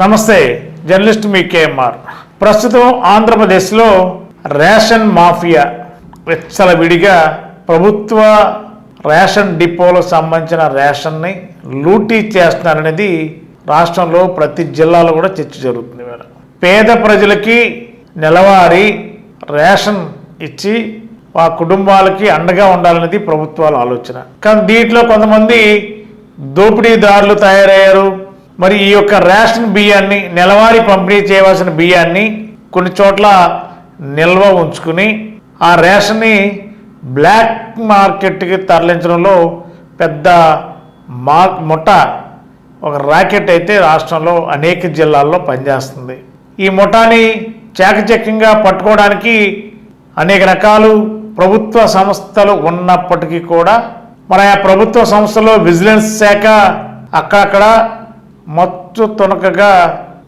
నమస్తే జర్నలిస్ట్ మీ కేఎంఆర్. ప్రస్తుతం ఆంధ్రప్రదేశ్లో రేషన్ మాఫియా విడిగా ప్రభుత్వ రేషన్ డిపోలకు సంబంధించిన రేషన్ని లూటీ చేస్తున్నారనేది రాష్ట్రంలో ప్రతి జిల్లాలో కూడా చర్చ జరుగుతుంది మేడం. పేద ప్రజలకి నెలవారీ రేషన్ ఇచ్చి ఆ కుటుంబాలకి అండగా ఉండాలనేది ప్రభుత్వాల ఆలోచన. కానీ దీంట్లో కొంతమంది దోపిడీదారులు తయారయ్యారు. మరి ఈ యొక్క రేషన్ బియ్యాన్ని నెలవారీ పంపిణీ చేయవలసిన బియ్యాన్ని కొన్ని చోట్ల నిల్వ ఉంచుకుని ఆ రేషన్ని బ్లాక్ మార్కెట్కి తరలించడంలో పెద్ద మా ముఠ ఒక రాకెట్ అయితే రాష్ట్రంలో అనేక జిల్లాల్లో పనిచేస్తుంది. ఈ ముఠాని చాకచక్యంగా పట్టుకోవడానికి అనేక రకాలు ప్రభుత్వ సంస్థలు ఉన్నప్పటికీ కూడా మన ఆ ప్రభుత్వ సంస్థలో విజిలెన్స్ శాఖ అక్కడక్కడ మత్తు తునకగా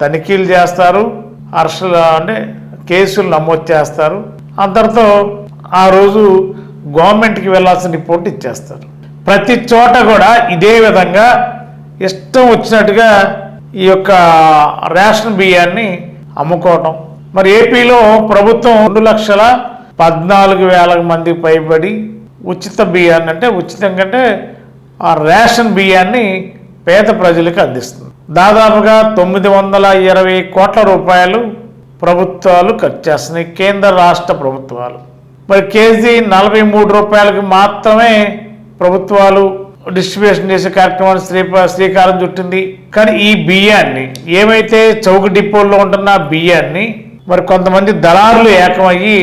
తనిఖీలు చేస్తారు అరెస్టులు అంటే కేసులు నమోదు చేస్తారు. అందరితో ఆ రోజు గవర్నమెంట్కి వెళ్ళాల్సిన రిపోర్ట్ ఇచ్చేస్తారు. ప్రతి చోట కూడా ఇదే విధంగా ఇష్టం వచ్చినట్టుగా ఈ యొక్క రేషన్ బియ్యాన్ని అమ్ముకోవటం. మరి ఏపీలో ప్రభుత్వం రెండు లక్షల పద్నాలుగు వేల మంది పైబడి ఉచిత బియ్యాన్ని అంటే ఉచితం కంటే ఆ రేషన్ బియ్యాన్ని పేద ప్రజలకు అందిస్తుంది. దాదాపుగా తొమ్మిది వందల ఇరవై కోట్ల రూపాయలు ప్రభుత్వాలు ఖర్చు చేస్తున్నాయి. కేంద్ర రాష్ట్ర ప్రభుత్వాలు. మరి కేజీ నలభై మూడు రూపాయలకు మాత్రమే ప్రభుత్వాలు డిస్ట్రిబ్యూషన్ చేసే కార్యక్రమాన్ని శ్రీ శ్రీకారం చుట్టింది. కానీ ఈ బియ్యాన్ని ఏమైతే చౌక డిపోల్లో ఉంటున్న ఆ బియ్యాన్ని మరి కొంతమంది దళారులు ఏకమయ్యి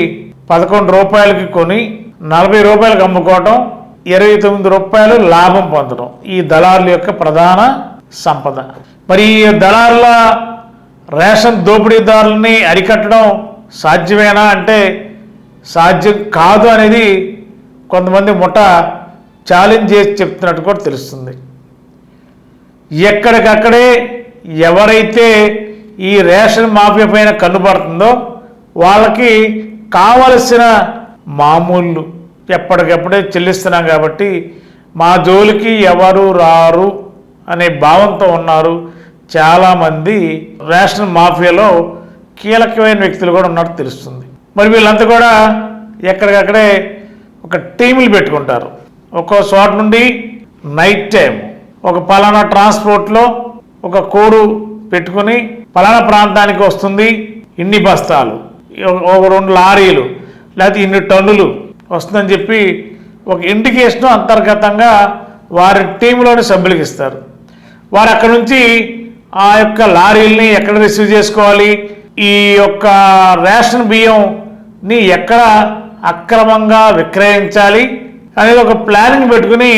పదకొండు రూపాయలకి కొని నలభై రూపాయలకు అమ్ముకోవటం ఇరవై తొమ్మిది రూపాయలు లాభం పొందడం ఈ దళారుల యొక్క ప్రధాన సంపద. మరి ఈ దళారుల రేషన్ దోపిడీదారులని అరికట్టడం సాధ్యమేనా అంటే సాధ్యం కాదు అనేది కొంతమంది ముఠ ఛాలెంజ్ చేసి చెప్తున్నట్టు కూడా తెలుస్తుంది. ఎక్కడికక్కడే ఎవరైతే ఈ రేషన్ మాఫియా పైన కన్నుపడుతుందో వాళ్ళకి కావలసిన మామూళ్ళు ఎప్పటికప్పుడే చెల్లిస్తున్నాం కాబట్టి మా జోలికి ఎవరు రారు అనే భావంతో ఉన్నారు చాలామంది రేషన్ మాఫియాలో కీలకమైన వ్యక్తులు కూడా ఉన్నట్టు తెలుస్తుంది. మరి వీళ్ళంతా కూడా ఎక్కడికక్కడే ఒక టీములు పెట్టుకుంటారు. ఒక్కో చోట నుండి నైట్ టైం ఒక పలానా ట్రాన్స్పోర్ట్లో ఒక కోడు పెట్టుకుని పలానా ప్రాంతానికి వస్తుంది. ఇన్ని బస్తాలు ఒక- ఒక రెండు లారీలు లేకపోతే ఇన్ని టన్నులు వస్తుందని చెప్పి ఒక ఇండికేషన్ అంతర్గతంగా వారి టీంలోని సభ్యులకి ఇస్తారు. వారు అక్కడ నుంచి ఆ యొక్క లారీల్ని ఎక్కడ రిసీవ్ చేసుకోవాలి? ఈ యొక్క రేషన్ బియ్యంని ఎక్కడ అక్రమంగా విక్రయించాలి? అనేది ఒక ప్లానింగ్ పెట్టుకుని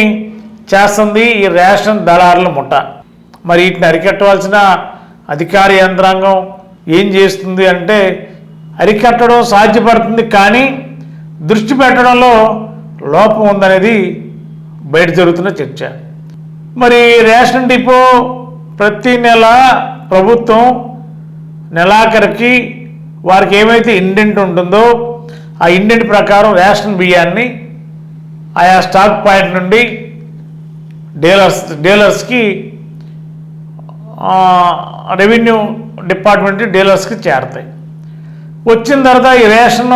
చేస్తుంది ఈ రేషన్ దళారుల ముఠ. మరి వీటిని అరికట్టవలసిన అధికార యంత్రాంగం ఏం చేస్తుంది అంటే అరికట్టడం సాధ్యపడుతుంది కానీ దృష్టి పెట్టడంలో లోపం ఉందనేది బయట జరుగుతున్న చర్చ. మరి రేషన్ డిపో ప్రతి నెల ప్రభుత్వం నెలాఖరికి వారికి ఏమైతే ఇండెంట్ ఉంటుందో ఆ ఇండెంట్ ప్రకారం రేషన్ బియ్యాన్ని ఆయా స్టాక్ పాయింట్ నుండి డీలర్స్ డీలర్స్కి రెవెన్యూ డిపార్ట్మెంట్ డీలర్స్కి చేరతాయి. వచ్చిన తర్వాత ఈ రేషన్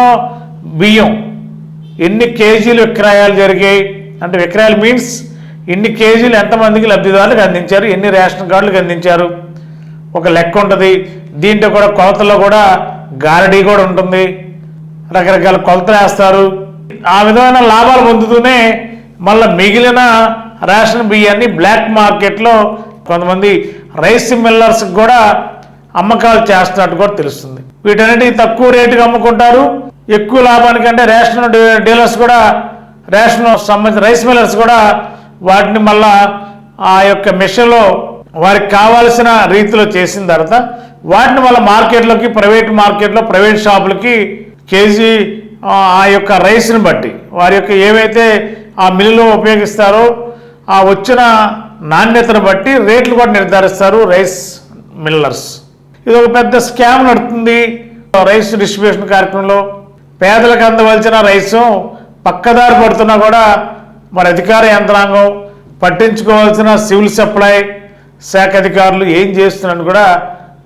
బియ్యం ఎన్ని కేజీలు విక్రయాలు జరిగాయి? అంటే విక్రయాలు మీన్స్ ఎన్ని కేజీలు ఎంతమందికి లబ్ధిదారులకు అందించారు? ఎన్ని రేషన్ కార్డులకు అందించారు? ఒక లెక్క ఉంటుంది. దీంట్లో కూడా కొలతల్లో కూడా గారడీ కూడా ఉంటుంది. రకరకాల కొలతలు వేస్తారు. ఆ విధమైన లాభాలు పొందుతూనే మళ్ళీ మిగిలిన రేషన్ బియ్యాన్ని బ్లాక్ మార్కెట్లో కొంతమంది రైస్ మిల్లర్స్కి కూడా అమ్మకాలు చేస్తున్నట్టు కూడా తెలుస్తుంది. వీటన్నిటికీ తక్కువ రేటుకి అమ్ముకుంటారు. ఎక్కువ లాభానికంటే రేషన్ డీలర్స్ కూడా రేషన్ సంబంధించిన రైస్ మిల్లర్స్ కూడా వాటిని మళ్ళా ఆ యొక్క మిషన్లో వారికి కావాల్సిన రీతిలో చేసిన తర్వాత వాటిని మళ్ళీ మార్కెట్లోకి ప్రైవేట్ మార్కెట్లో ప్రైవేట్ షాపులకి కేజీ ఆ ఆ యొక్క రైస్ని బట్టి వారి యొక్క ఏవైతే ఆ మిల్లులో ఉపయోగిస్తారో ఆ వచ్చిన నాణ్యతను బట్టి రేట్లు కూడా నిర్ధారిస్తారు రైస్ మిల్లర్స్. ఇది ఒక పెద్ద స్కామ్ నడుతుంది రైస్ డిస్ట్రిబ్యూషన్ కార్యక్రమంలో. పేదలకు అందవలసిన రైసు పక్కదారి పడుతున్నా కూడా మరి అధికార యంత్రాంగం పట్టించుకోవాల్సిన సివిల్ సప్లై శాఖ అధికారులు ఏం చేస్తున్నారని కూడా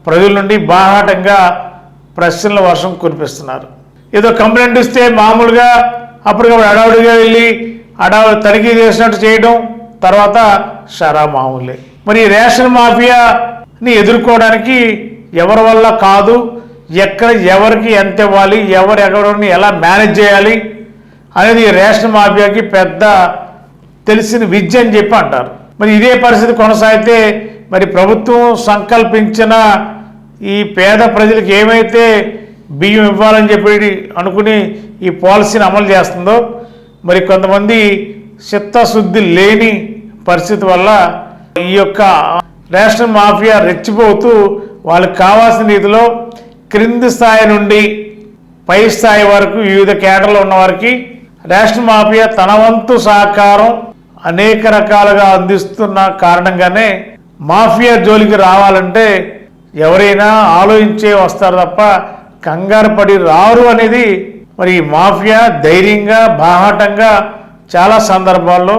ప్రజల నుండి బాహాటంగా ప్రశ్నల వర్షం కురిపిస్తున్నారు. ఏదో కంప్లైంట్ ఇస్తే మామూలుగా అప్పటికప్పుడు అడావుడిగా వెళ్ళి అడావుడు తనిఖీ చేసినట్టు చేయడం తర్వాత షరా మామూలే. మరి రేషన్ మాఫియాని ఎదుర్కోవడానికి ఎవరి వల్ల కాదు? ఎక్కడ ఎవరికి ఎంత ఇవ్వాలి ఎవరు ఎవరిని ఎలా మేనేజ్ చేయాలి అనేది ఈ రేషన్ మాఫియాకి పెద్ద తెలిసిన విద్య అని చెప్పి అంటారు. మరి ఇదే పరిస్థితి కొనసాగితే మరి ప్రభుత్వం సంకల్పించిన ఈ పేద ప్రజలకు ఏమైతే బియ్యం ఇవ్వాలని చెప్పి అనుకుని ఈ పాలసీని అమలు చేస్తుందో మరి కొంతమంది చిత్తశుద్ధి లేని పరిస్థితి వల్ల ఈ యొక్క రేషన్ మాఫియా రెచ్చిపోతూ వాళ్ళకి కావాల్సిన రీతిలో క్రింది స్థాయి నుండి పై స్థాయి వరకు వివిధ కేటర్లు ఉన్న వారికి రేషన్ మాఫియా తన వంతు సహకారం అనేక రకాలుగా అందిస్తున్న కారణంగానే మాఫియా జోలికి రావాలంటే ఎవరైనా ఆలోచించే వస్తారు తప్ప కంగారు పడి రారు అనేది మరి ఈ మాఫియా ధైర్యంగా బాహాటంగా చాలా సందర్భాల్లో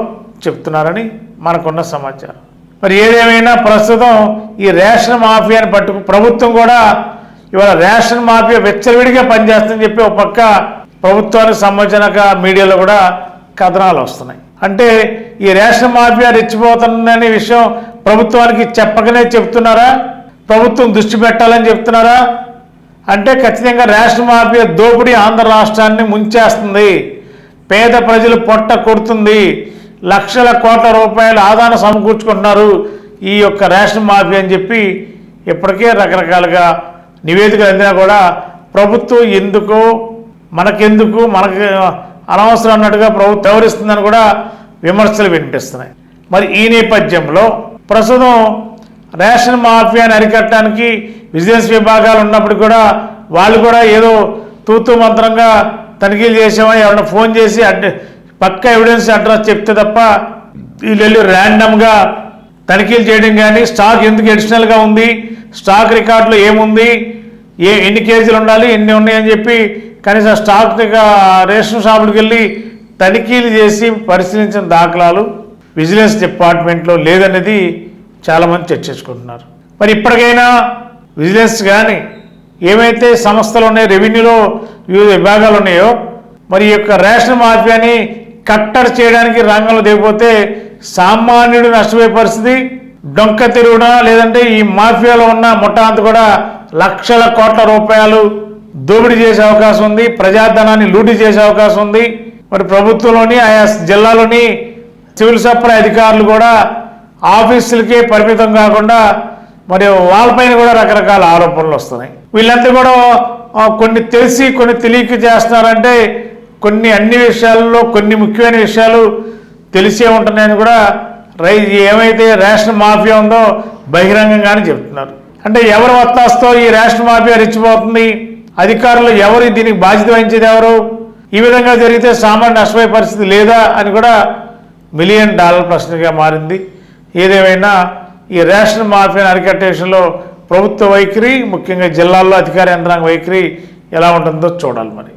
చెప్తున్నారని మనకున్న సమాచారం. మరి ఏదేమైనా ప్రస్తుతం ఈ రేషన్ మాఫియాని పట్టుకు ప్రభుత్వం కూడా ఇవాళ రేషన్ మాఫియా వెచ్చలవిడిగా పనిచేస్తుందని చెప్పి ఒక పక్క ప్రభుత్వానికి సంబంధించిన మీడియాలో కూడా కథనాలు వస్తున్నాయి. అంటే ఈ రేషన్ మాఫియా రెచ్చిపోతుందనే విషయం ప్రభుత్వానికి చెప్పకనే చెప్తున్నారా ప్రభుత్వం దృష్టి పెట్టాలని చెప్తున్నారా అంటే ఖచ్చితంగా రేషన్ మాఫియా దోపిడీ ఆంధ్ర రాష్ట్రాన్ని ముంచేస్తుంది. పేద ప్రజలు పొట్ట కొడుతుంది. లక్షల కోట్ల రూపాయల ఆదాన సమకూర్చుకుంటున్నారు ఈ యొక్క రేషన్ మాఫియా అని చెప్పి ఇప్పటికే రకరకాలుగా నివేదికలు అందినా కూడా ప్రభుత్వం ఎందుకో మనకెందుకు మనకి అనవసరం అన్నట్టుగా ప్రభుత్వం వివరిస్తుందని కూడా విమర్శలు వినిపిస్తున్నాయి. మరి ఈ నేపథ్యంలో ప్రస్తుతం రేషన్ మాఫియాని అరికట్టడానికి విజిలెన్స్ విభాగాలు ఉన్నప్పుడు కూడా వాళ్ళు కూడా ఏదో తూతు మంత్రంగా తనిఖీలు చేసామని ఎవరైనా ఫోన్ చేసి అడ్ పక్క ఎవిడెన్స్ అడ్రస్ చెప్తే తప్ప వీళ్ళు ర్యాండమ్గా తనిఖీలు చేయడం కానీ స్టాక్ ఎందుకు అడిషనల్గా ఉంది స్టాక్ రికార్డులో ఏముంది ఏ ఎన్ని కేజీలు ఉండాలి ఎన్ని ఉన్నాయని చెప్పి కనీసం స్టాక్ రేషన్ షాపులకు వెళ్ళి తనిఖీలు చేసి పరిశీలించిన దాఖలాలు విజిలెన్స్ డిపార్ట్మెంట్లో లేదనేది చాలామంది చర్చించుకుంటున్నారు మరి ఇప్పటికైనా విజిలెన్స్ కానీ ఏమైతే సంస్థలు ఉన్నాయో రెవెన్యూలో వివిధ విభాగాలు ఉన్నాయో మరి ఈ యొక్క రేషన్ మాఫియాని కట్టడి చేయడానికి రంగంలో దిగిపోతే సామాన్యుడు నష్టపోయే పరిస్థితి డొంక తిరుగునా లేదంటే ఈ మాఫియాలో ఉన్న ముఠా అంతా కూడా లక్షల కోట్ల రూపాయలు దోపిడీ చేసే అవకాశం ఉంది ప్రజాధనాన్ని లూటీ చేసే అవకాశం ఉంది. మరి ప్రభుత్వంలోని ఆయా జిల్లాలోని సివిల్ సప్లై అధికారులు కూడా ఆఫీసులకే పరిమితం కాకుండా మరి వాళ్ళపైన కూడా రకరకాల ఆరోపణలు వస్తున్నాయి. వీళ్ళంతా కూడా కొన్ని తెలిసి కొన్ని తెలియక చేస్తున్నారంటే కొన్ని అన్ని విషయాల్లో కొన్ని ముఖ్యమైన విషయాలు తెలిసే ఉంటున్నాయని కూడా రై ఏమైతే రేషన్ మాఫియా ఉందో బహిరంగంగానే చెప్తున్నారు. అంటే ఎవరు వత్తాస్తో ఈ రేషన్ మాఫియా రెచ్చిపోతుంది. అధికారులు ఎవరు దీనికి బాధ్యత వహించేది ఎవరు? ఈ విధంగా జరిగితే సామాన్య నష్టపోయే పరిస్థితి లేదా అని కూడా మిలియన్ డాలర్ ప్రశ్నగా మారింది. ఏదేమైనా ఈ రేషన్ మాఫియా విషయంలో ప్రభుత్వ వైఖరి ముఖ్యంగా జిల్లాల్లో అధికార యంత్రాంగ వైఖరి ఎలా ఉంటుందో చూడాలి మరి.